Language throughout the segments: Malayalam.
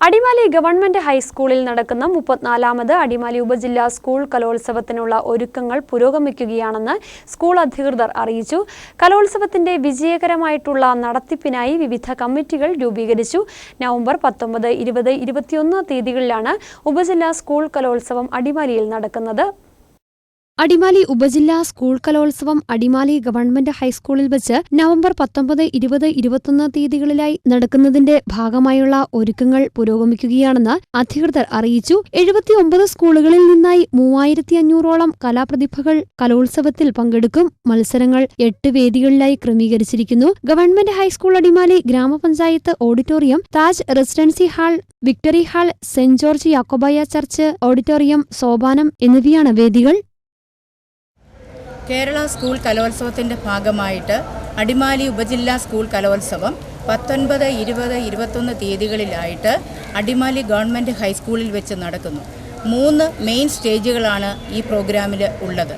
അടിമാലി ഗവൺമെന്റ് ഹൈസ്കൂളിൽ നടക്കുന്ന മുപ്പത്തിനാലാമത് അടിമാലി ഉപജില്ലാ സ്കൂൾ കലോത്സവത്തിനുള്ള ഒരുക്കങ്ങൾ പുരോഗമിക്കുകയാണെന്ന് സ്കൂൾ അധികൃതർ അറിയിച്ചു. കലോത്സവത്തിന്റെ വിജയകരമായിട്ടുള്ള നടത്തിപ്പിനായി വിവിധ കമ്മിറ്റികൾ രൂപീകരിച്ചു. നവംബർ പത്തൊമ്പത് ഇരുപത് ഇരുപത്തിയൊന്ന് തീയതികളിലാണ് ഉപജില്ലാ സ്കൂൾ കലോത്സവം അടിമാലിയിൽ നടക്കുന്നത്. അടിമാലി ഉപജില്ലാ സ്കൂൾ കലോത്സവം അടിമാലി ഗവൺമെന്റ് ഹൈസ്കൂളിൽ വെച്ച് നവംബർ പത്തൊമ്പത് ഇരുപത് ഇരുപത്തൊന്ന് തീയതികളിലായി നടക്കുന്നതിന്റെ ഭാഗമായുള്ള ഒരുക്കങ്ങൾ പുരോഗമിക്കുകയാണെന്ന് അധികൃതർ അറിയിച്ചു. എഴുപത്തിയൊമ്പത് സ്കൂളുകളിൽ നിന്നായി മൂവായിരത്തി അഞ്ഞൂറോളം കലാപ്രതിഭകൾ കലോത്സവത്തിൽ പങ്കെടുക്കും. മത്സരങ്ങൾ എട്ട് വേദികളിലായി ക്രമീകരിച്ചിരിക്കുന്നു. ഗവൺമെന്റ് ഹൈസ്കൂൾ അടിമാലി ഗ്രാമപഞ്ചായത്ത് auditorium Taj residency hall victory hall Saint George Yakobaya church auditorium Sopanam എന്നിവയാണ് വേദികൾ. കേരള സ്കൂൾ കലോത്സവത്തിന്റെ ഭാഗമായിട്ട് അടിമാലി ഉപജില്ലാ സ്കൂൾ കലോത്സവം പത്തൊൻപത് ഇരുപത് ഇരുപത്തൊന്ന് തീയതികളിലായിട്ട് അടിമാലി ഗവൺമെന്റ് ഹൈസ്കൂളിൽ വെച്ച് നടക്കുന്നു. മൂന്ന് മെയിൻ സ്റ്റേജുകളാണ് ഈ പ്രോഗ്രാമിൽ ഉള്ളത്.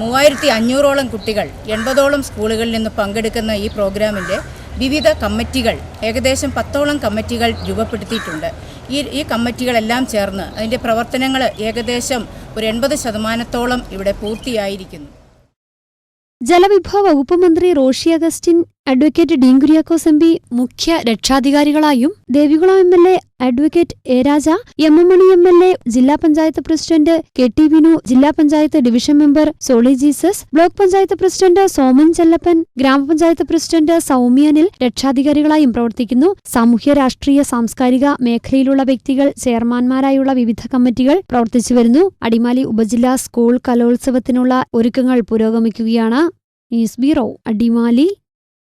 മൂവായിരത്തി അഞ്ഞൂറോളം കുട്ടികൾ എൺപതോളം സ്കൂളുകളിൽ നിന്ന് പങ്കെടുക്കുന്ന ഈ പ്രോഗ്രാമിന്റെ വിവിധ കമ്മിറ്റികൾ ഏകദേശം പത്തോളം കമ്മിറ്റികൾ രൂപപ്പെടുത്തിയിട്ടുണ്ട്. ഈ ഈ കമ്മിറ്റികളെല്ലാം ചേർന്ന് അതിന്റെ പ്രവർത്തനങ്ങൾ ഏകദേശം ഒരു എൺപത് ശതമാനത്തോളം ഇവിടെ പൂർത്തിയായിരിക്കുന്നു. ജലവിഭവ വകുപ്പ് മന്ത്രി Roshi Augustine advocate Dean Kuriakose M P മുഖ്യ രക്ഷാധികാരികളായും Devikulam M L A advocate A Raja M M Mani M L A ജില്ലാ panchayat president K T Vinu ജില്ലാ panchayat division member Soly Jesus block panchayat president Soman Chellappan ഗ്രാമപഞ്ചായത്ത് പ്രസിഡന്റ് സൗമ്യനിൽ രക്ഷാധികാരികളായും പ്രവർത്തിക്കുന്നു. സാമൂഹ്യ രാഷ്ട്രീയ സാംസ്കാരിക മേഖലയിലുള്ള വ്യക്തികൾ ചെയർമാൻമാരായുള്ള വിവിധ കമ്മിറ്റികൾ പ്രവർത്തിച്ചു വരുന്നു. അടിമാലി ഉപജില്ലാ സ്കൂൾ കലോത്സവത്തിനുള്ള ഒരുക്കങ്ങൾ പുരോഗമിക്കുകയാണ്. News bureau Adimali.